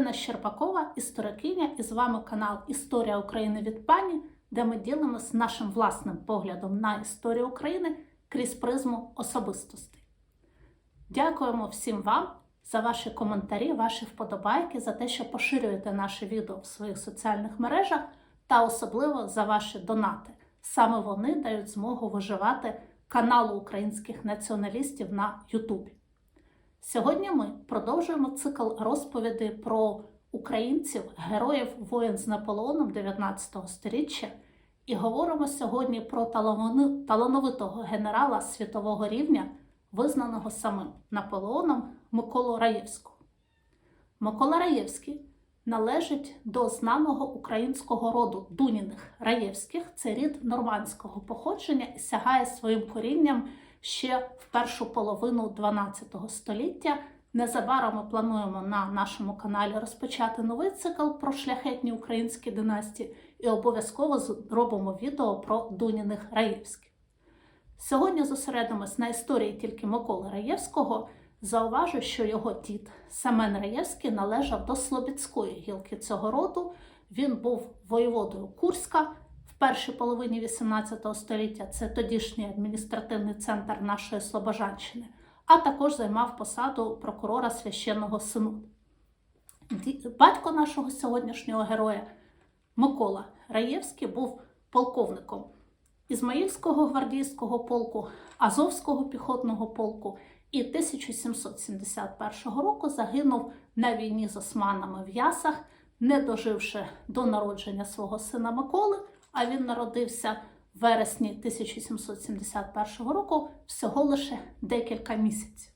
Ірина Щербакова, історикиня, і з вами канал Історія України від пані, де ми ділимося нашим власним поглядом на історію України крізь призму особистостей. Дякуємо всім вам за ваші коментарі, ваші вподобайки, за те, що поширюєте наше відео в своїх соціальних мережах, та особливо за ваші донати. Саме вони дають змогу виживати каналу українських націоналістів на Ютубі. Сьогодні ми продовжуємо цикл розповідей про українців, героїв воїн з Наполеоном 19 століття і говоримо сьогодні про талановитого генерала світового рівня, визнаного самим Наполеоном Миколу Раєвського. Микола Раєвський належить до знаного українського роду Дуніних Раєвських. Це рід нормандського походження і сягає своїм корінням ще в першу половину 12 століття. Незабаром ми плануємо на нашому каналі розпочати новий цикл про шляхетні українські династії і обов'язково зробимо відео про Дуніних Раєвських. Сьогодні зосередимось на історії тільки Миколи Раєвського. Зауважу, що його дід Семен Раєвський належав до Слобідської гілки цього роду. Він був воєводою Курська першій половині XVIII століття. Це тодішній адміністративний центр нашої Слобожанщини, а також займав посаду прокурора священного синоду. Ді- Батько нашого сьогоднішнього героя Микола Раєвський був полковником Ізмаїльського гвардійського полку, Азовського піхотного полку і 1771 року загинув на війні з османами в Ясах, не доживши до народження свого сина Миколи, а він народився в вересні 1771 року всього лише декілька місяців.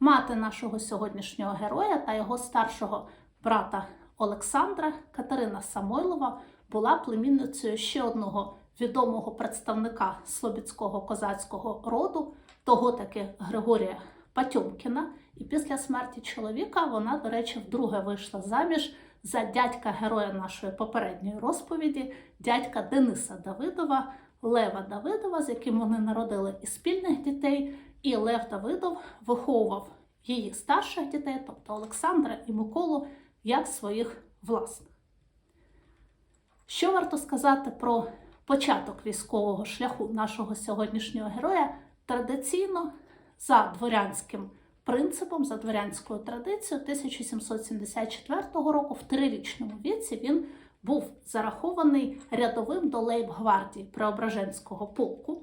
Мати нашого сьогоднішнього героя та його старшого брата Олександра Катерина Самойлова була племінницею ще одного відомого представника Слобідського козацького роду, того таки Григорія Патьомкіна. І після смерті чоловіка вона, до речі, вдруге вийшла заміж за дядька героя нашої попередньої розповіді, дядька Дениса Давидова, Лева Давидова, з яким вони народили і спільних дітей, і Лев Давидов виховував її старших дітей, тобто Олександра і Миколу, як своїх власних. Що варто сказати про початок військового шляху нашого сьогоднішнього героя? Традиційно за дворянським принципом, за дворянською традицією, 1774 року, в трирічному віці, він був зарахований рядовим до лейб-гвардії Преображенського полку,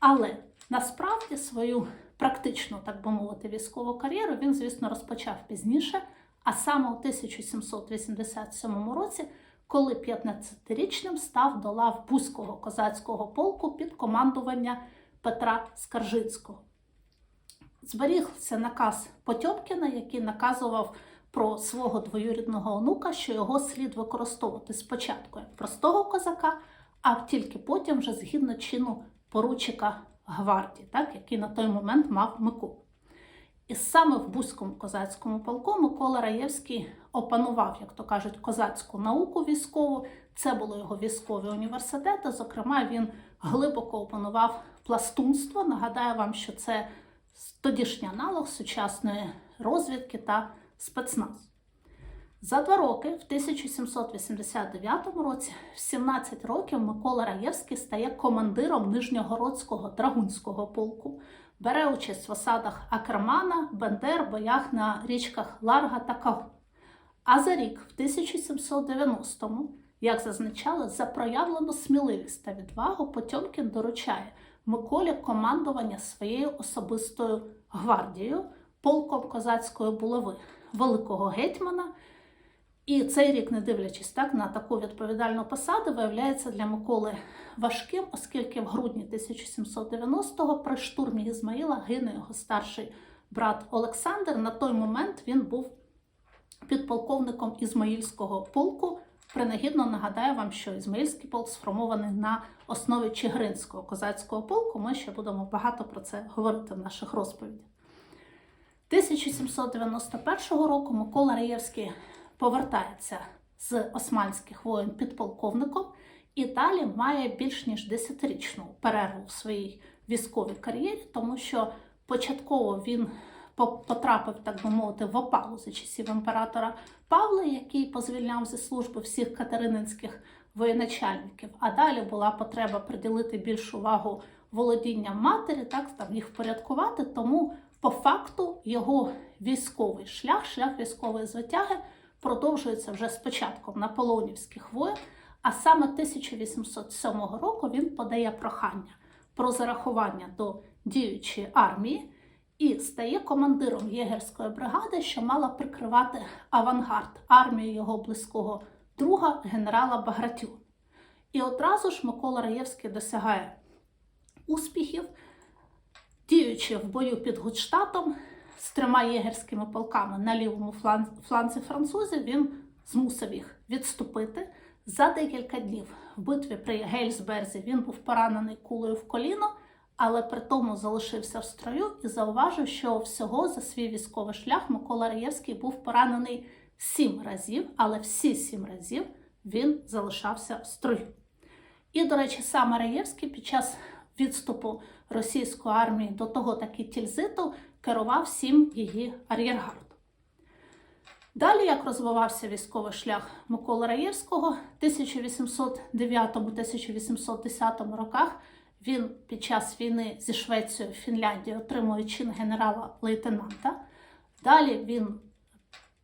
але насправді свою практичну, так би мовити, військову кар'єру він, звісно, розпочав пізніше, а саме у 1787 році, коли 15-річним став до лав Бузького козацького полку під командування Петра Скаржицького. Зберігся наказ Потьомкіна, який наказував про свого двоюрідного онука, що його слід використовувати спочатку як простого козака, а тільки потім вже згідно чину поручика гвардії, так, який на той момент мав Миколу. І саме в Бузькому козацькому полку Микола Раєвський опанував, як то кажуть, козацьку науку військову. Це були його військові університети. Зокрема, він глибоко опанував пластунство. Нагадаю вам, що це тодішній аналог сучасної розвідки та спецназ. За два роки, в 1789 році, в 17 років Микола Раєвський стає командиром Нижньогородського драгунського полку, бере участь в осадах Акермана, Бендер, боях на річках Ларга та Кагу. А за рік, в 1790-му, як зазначали, за проявлену сміливість та відвагу Потьомкін доручає Миколі командування своєю особистою гвардією, полком козацької булави великого гетьмана. І цей рік, не дивлячись так на таку відповідальну посаду, виявляється для Миколи важким, оскільки в грудні 1790-го при штурмі Ізмаїла гине його старший брат Олександр. На той момент він був підполковником Ізмаїльського полку. Принагідно нагадаю вам, що Ізмаїльський полк сформований на основі Чигиринського козацького полку. Ми ще будемо багато про це говорити в наших розповідях. 1791 року Микола Раєвський повертається з османських воїн підполковником і далі має більш ніж 10-річну перерву в своїй військовій кар'єрі, тому що початково він потрапив, так би мовити, в опалу за часів імператора Павла, який позвільняв зі служби всіх катерининських воєначальників. А далі була потреба приділити більшу увагу володінням матері, так там їх впорядкувати. Тому по факту його військовий шлях, шлях військової звитяги продовжується вже з початком наполеонівських воєн. А саме 1807 року він подає прохання про зарахування до діючої армії і стає командиром єгерської бригади, що мала прикривати авангард армії його близького друга генерала Багратіона. І одразу ж Микола Раєвський досягає успіхів, діючи в бою під Гудштатом з трьома єгерськими полками на лівому флан- фланзі французів, він змусив їх відступити. За декілька днів в битві при Гельсберзі він був поранений кулею в коліно, але при тому залишився в строю і зауважив, що всього за свій військовий шлях Микола Раєвський був поранений сім разів, але всі сім разів він залишався в строю. І, до речі, саме Раєвський під час відступу російської армії до того таки Тільзиту керував всім її ар'єргардом. Далі, як розвивався військовий шлях Миколи Раєвського, в 1809-1810 роках він під час війни зі Швецією Фінляндією отримує чин генерала-лейтенанта. Далі він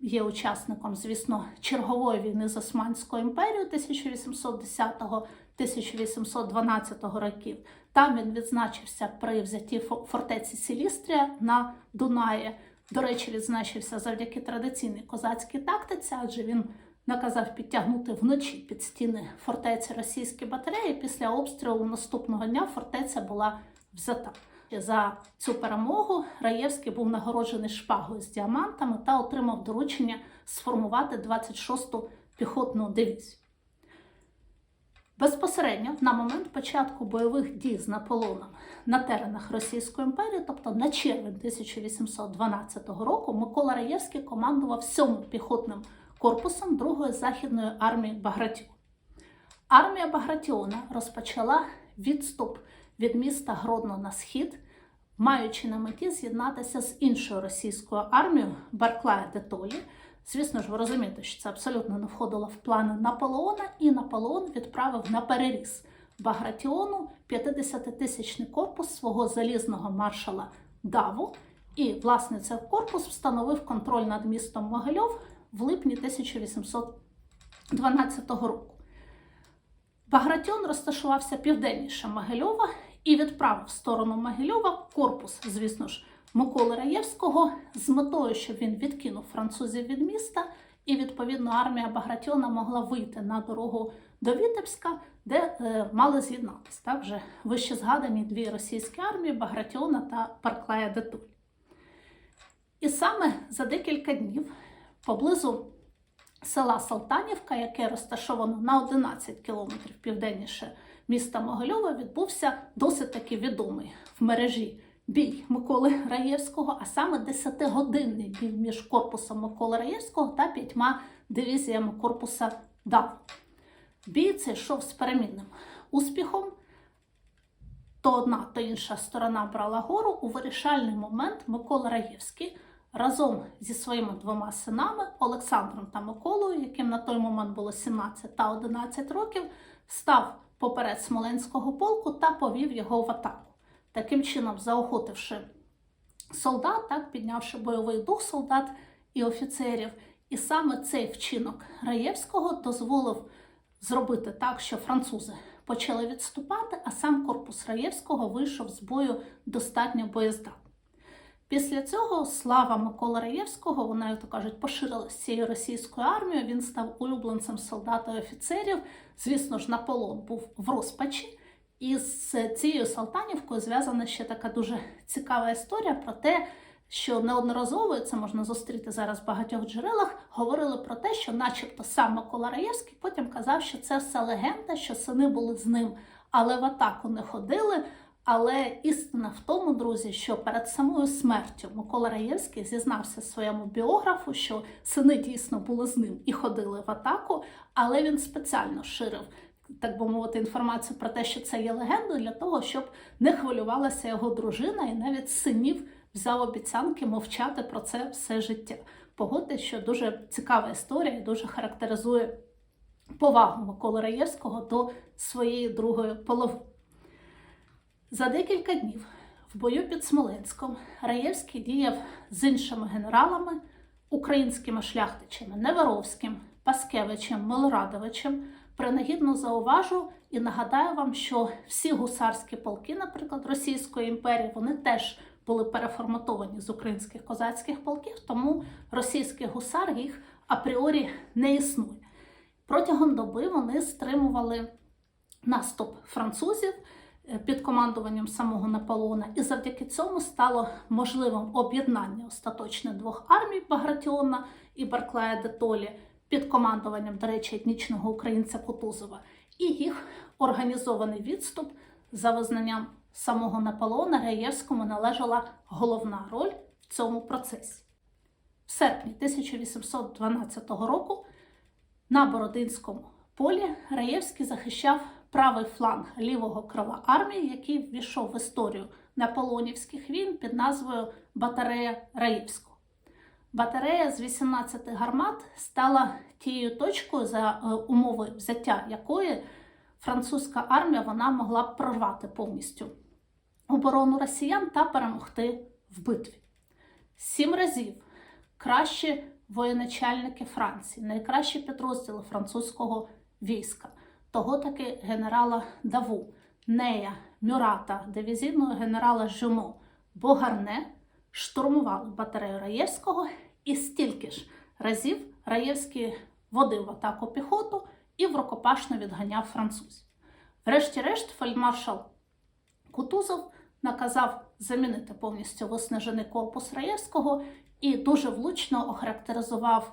є учасником, звісно, чергової війни з Османською імперією 1810-1812 років. Там він відзначився при взятті фортеці Сілістрія на Дунаї. До речі, відзначився завдяки традиційній козацькій тактиці, адже він наказав підтягнути вночі під стіни фортеці російські батареї. Після обстрілу наступного дня фортеця була взята. За цю перемогу Раєвський був нагороджений шпагою з діамантами та отримав доручення сформувати 26-ту піхотну дивізію. Безпосередньо на момент початку бойових дій з Наполеоном на теренах Російської імперії, тобто на червень 1812 року, Микола Раєвський командував 7 піхотним корпусом Другої західної армії Багратіона. Армія Багратіона розпочала відступ від міста Гродно на схід, маючи на меті з'єднатися з іншою російською армією Барклая де Толі. Звісно ж, ви розумієте, що це абсолютно не входило в плани Наполеона, і Наполеон відправив на переріз Багратіону 50-тисячний корпус свого залізного маршала Даву. І, власне, цей корпус встановив контроль над містом Могильов в липні 1812 року. Багратіон розташувався південніше Могильова і відправив в сторону Могильова корпус, звісно ж, Миколи Раєвського з метою, щоб він відкинув французів від міста, і відповідно армія Багратіона могла вийти на дорогу до Вітебська, де е, мали з'єднатися так, вже вище згадані дві російські армії Багратіона та Парклая де Толь. І саме за декілька днів поблизу села Салтанівка, яке розташовано на 11 кілометрів південніше міста Могильова, відбувся досить таки відомий в мережі бій Миколи Раєвського, а саме 10-годинний бій між корпусом Миколи Раєвського та п'ятьма дивізіями корпуса ДАВ. Бій цей йшов з перемінним успіхом. То одна, то інша сторона брала гору. У вирішальний момент Микола Раєвський разом зі своїми двома синами Олександром та Миколою, яким на той момент було 17 та 11 років, став поперед Смоленського полку та повів його в атаку. Таким чином, заохотивши солдат, так, піднявши бойовий дух солдат і офіцерів. І саме цей вчинок Раєвського дозволив зробити так, що французи почали відступати, а сам корпус Раєвського вийшов з бою достатньо боєздатним. Після цього слава Миколи Раєвського, вона, як то кажуть, поширилась цією російською армією. Він став улюбленцем солдат і офіцерів. Звісно ж, Наполеон був в розпачі. І з цією Салтанівкою зв'язана ще така дуже цікава історія про те, що неодноразово це можна зустріти зараз в багатьох джерелах. Говорили про те, що, начебто, сам Микола Раєвський потім казав, що це все легенда, що сини були з ним, але в атаку не ходили. Але істина в тому, друзі, що перед самою смертю Микола Раєвський зізнався своєму біографу, що сини дійсно були з ним і ходили в атаку, але він спеціально ширив, так би мовити, інформацію про те, що це є легендою, для того, щоб не хвилювалася його дружина і навіть синів взяв обіцянки мовчати про це все життя. Погодьте, що дуже цікава історія і дуже характеризує повагу Миколи Раєвського до своєї другої половини. За декілька днів в бою під Смоленськом Раєвський діяв з іншими генералами, українськими шляхтичами Неверовським, Паскевичем, Милорадовичем. Принагідно зауважу і нагадаю вам, що всі гусарські полки, наприклад, Російської імперії, вони теж були переформатовані з українських козацьких полків, тому російський гусар їх апріорі не існує. Протягом доби вони стримували наступ французів під командуванням самого Наполеона, і завдяки цьому стало можливим об'єднання остаточне двох армій Багратіона і Барклая де Толі під командуванням, до речі, етнічного українця Кутузова, і їх організований відступ за визнанням самого Наполеона Раєвському належала головна роль в цьому процесі. В серпні 1812 року на Бородинському полі Раєвський захищав правий фланг лівого крила армії, який ввійшов в історію наполонівських війн під назвою Батарея Раєвського. Батарея з 18 гармат стала тією точкою, за е, умови взяття якої французька армія вона могла б прорвати повністю оборону росіян та перемогти в битві. Сім разів кращі воєначальники Франції, найкращі підрозділи французького війська, того таки генерала Даву, Нея, Мюрата, дивізійного генерала Жюмо, Богарне штурмували батарею Раєвського, і стільки ж разів Раєвський водив в атаку піхоту і в рукопашно відганяв французів. Врешті-решт, фельдмаршал Кутузов наказав замінити повністю виснажений корпус Раєвського і дуже влучно охарактеризував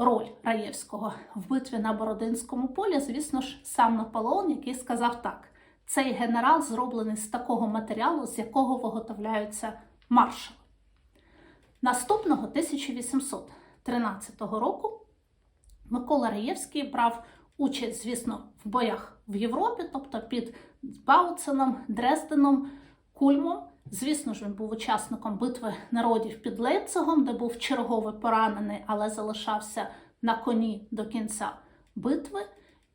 роль Раєвського в битві на Бородинському полі. Звісно ж, сам Наполеон, який сказав так: цей генерал зроблений з такого матеріалу, з якого виготовляються маршали. Наступного 1813 року Микола Раєвський брав участь, звісно, в боях в Європі, тобто під Бауценом, Дрезденом, Кульмом. Звісно ж, він був учасником битви народів під Лейпцигом, де був черговий поранений, але залишався на коні до кінця битви.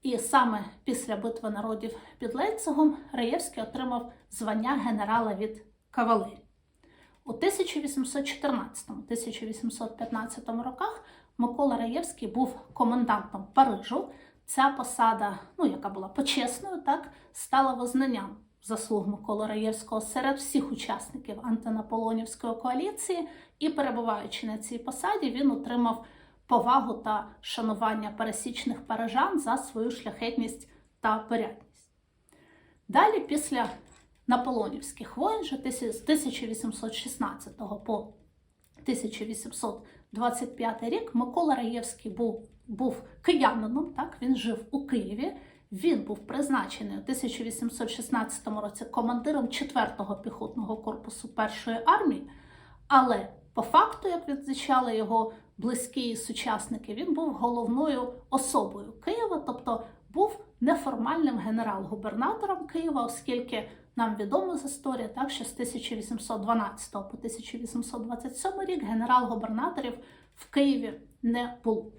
І саме після битви народів під Лейпцигом Раєвський отримав звання генерала від кавалерії. У 1814-1815 роках Микола Раєвський був комендантом Парижу. Ця посада, ну яка була почесною, так стала визнанням заслуг Миколи Раєвського серед всіх учасників антинаполонівської коаліції, і перебуваючи на цій посаді, він отримав повагу та шанування пересічних парижан за свою шляхетність та порядність. Далі, після наполонівських вже з 1816 по 1825 рік, Микола Раєвський був був киянином, так він жив у Києві. Він був призначений у 1816 році командиром 4-го піхотного корпусу першої армії, але по факту, як відзначали його близькі сучасники, він був головною особою Києва, тобто був неформальним генерал-губернатором Києва, оскільки нам відомо з історії, так що з 1812 по 1827 рік генерал-губернаторів в Києві не було.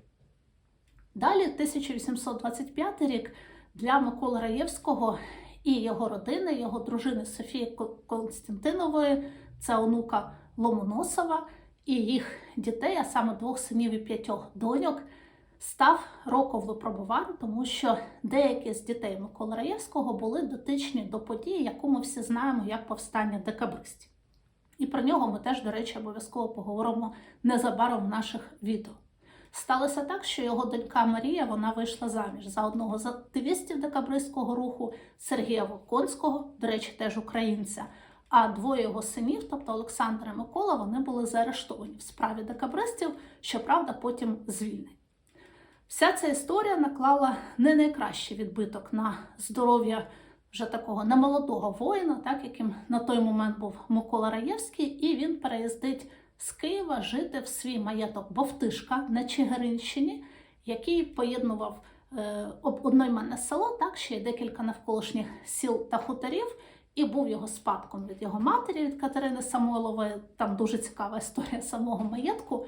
Далі, 1825 рік, для Миколи Раєвського і його родини, його дружини Софії Константинової, це онука Ломоносова, і їх дітей, а саме двох синів і п'ятьох доньок, став роком випробувань, тому що деякі з дітей Миколи Раєвського були дотичні до події, яку ми всі знаємо як повстання декабристів. І про нього ми теж, до речі, обов'язково поговоримо незабаром в наших відео. Сталося так, що його донька Марія вона вийшла заміж за одного з активістів декабристського руху Сергія Волконського, до речі, теж українця. А двоє його синів, тобто Олександр і Микола, вони були заарештовані в справі декабристів, щоправда, потім звільнені. Вся ця історія наклала не найкращий відбиток на здоров'я вже такого немолодого воїна, так яким на той момент був Микола Раєвський, і він переїздить з Києва жити в свій маєток Бовтишка на Чигиринщині, який поєднував е, одноіменне село, так ще й декілька навколишніх сіл та хуторів. і був його спадком від його матері, від Катерини Самойлової. Там дуже цікава історія самого маєтку.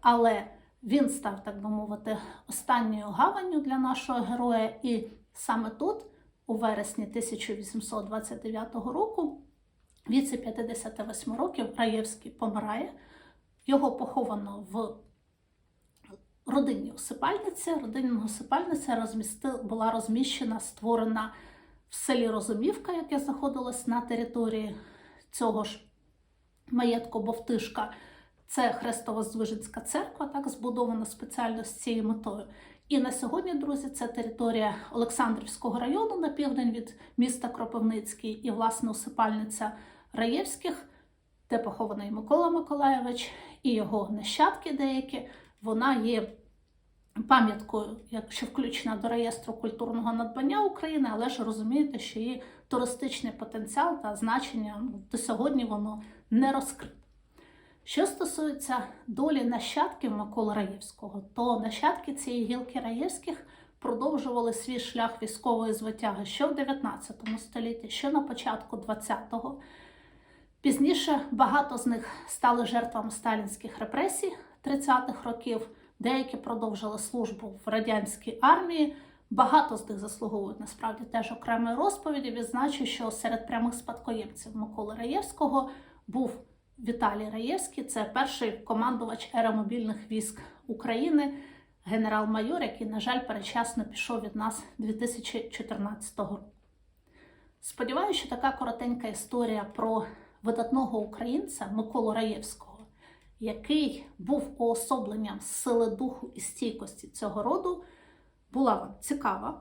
Але він став, так би мовити, останньою гаванню для нашого героя. І саме тут, у вересні 1829 року, віці 58 років Раєвський помирає. Його поховано в родинній усипальниці. Родинна усипальниця була розміщена, створена в селі Розумівка, яке знаходилось на території цього ж маєтку Бовтишка. Це Хрестово-Здвиженська церква, так збудована спеціально з цією метою. І на сьогодні, друзі, це територія Олександрівського району на південь від міста Кропивницький і власне усипальниця Раєвських, де похований Микола Миколаєвич і його нащадки деякі. Вона є пам'яткою, якщо включена до реєстру культурного надбання України, але ж розумієте, що її туристичний потенціал та значення ну, до сьогодні воно не розкрите. Що стосується долі нащадків Миколи Раєвського, то нащадки цієї гілки Раєвських продовжували свій шлях військової звитяги що в 19 столітті, що на початку 20-го. Пізніше багато з них стали жертвами сталінських репресій 30-х років, деякі продовжили службу в радянській армії. Багато з них заслуговують насправді теж окремої розповіді. Відзначу, що серед прямих спадкоємців Миколи Раєвського був Віталій Раєвський, це перший командувач аеромобільних військ України, генерал-майор, який, на жаль, передчасно пішов від нас 2014 року. Сподіваюся, що така коротенька історія про видатного українця Миколу Раєвського, який був уособленням сили духу і стійкості цього роду, була вам цікава.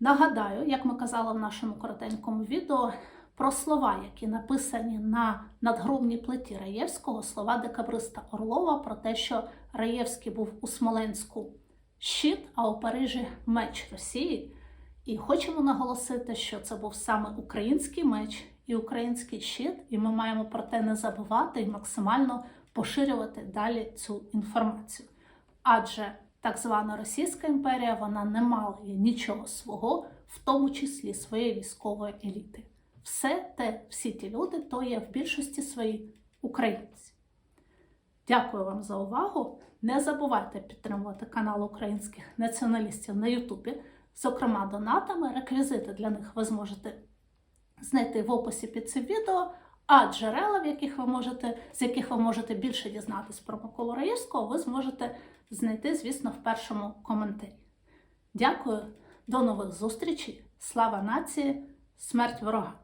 Нагадаю, як ми казали в нашому коротенькому відео, про слова, які написані на надгробній плиті Раєвського, слова декабриста Орлова про те, що Раєвський був у Смоленську щит, а у Парижі меч Росії. І хочемо наголосити, що це був саме український меч і український щит, і ми маємо про те не забувати і максимально поширювати далі цю інформацію. Адже так звана Російська імперія вона не мала нічого свого, в тому числі своєї військової еліти. Все те, всі ті люди, то є в більшості своїй українці. Дякую вам за увагу. Не забувайте підтримувати канал українських націоналістів на Ютубі, зокрема донатами. Реквізити для них ви зможете знайти в описі під цим відео, а джерела, в яких ви можете, з яких ви можете більше дізнатися про Миколу Раївського, ви зможете знайти, звісно, в першому коментарі. Дякую, до нових зустрічей! Слава нації! Смерть ворога!